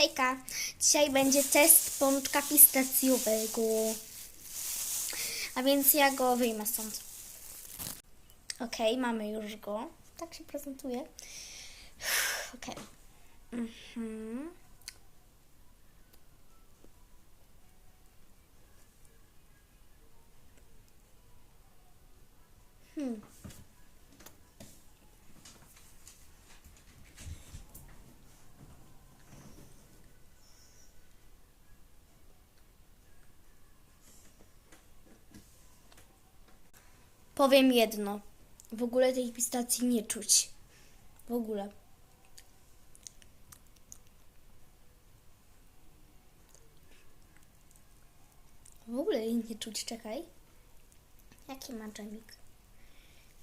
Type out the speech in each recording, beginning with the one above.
Hejka, dzisiaj będzie test pączka pistacjowego. A więc ja go wyjmę stąd. Ok, mamy już go. Tak się prezentuje. Ok. Mhm. Powiem jedno. W ogóle tej pistacji nie czuć. W ogóle. W ogóle jej nie czuć, czekaj. Jaki ma dżemik?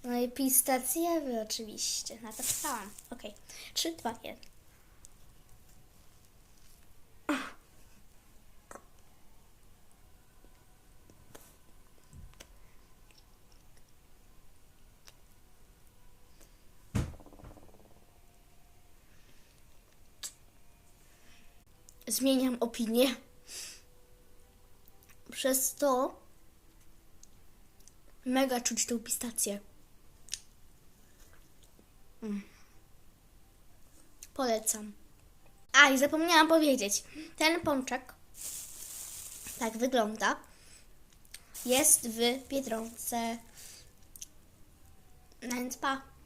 No i pistacjowy no oczywiście, napisałam. Okej, okay. 3, 2, 1. Zmieniam opinię. Przez to mega czuć tą pistację. Mm. Polecam. A i zapomniałam powiedzieć. Ten pączek tak wygląda. Jest w Biedronce. Więc pa.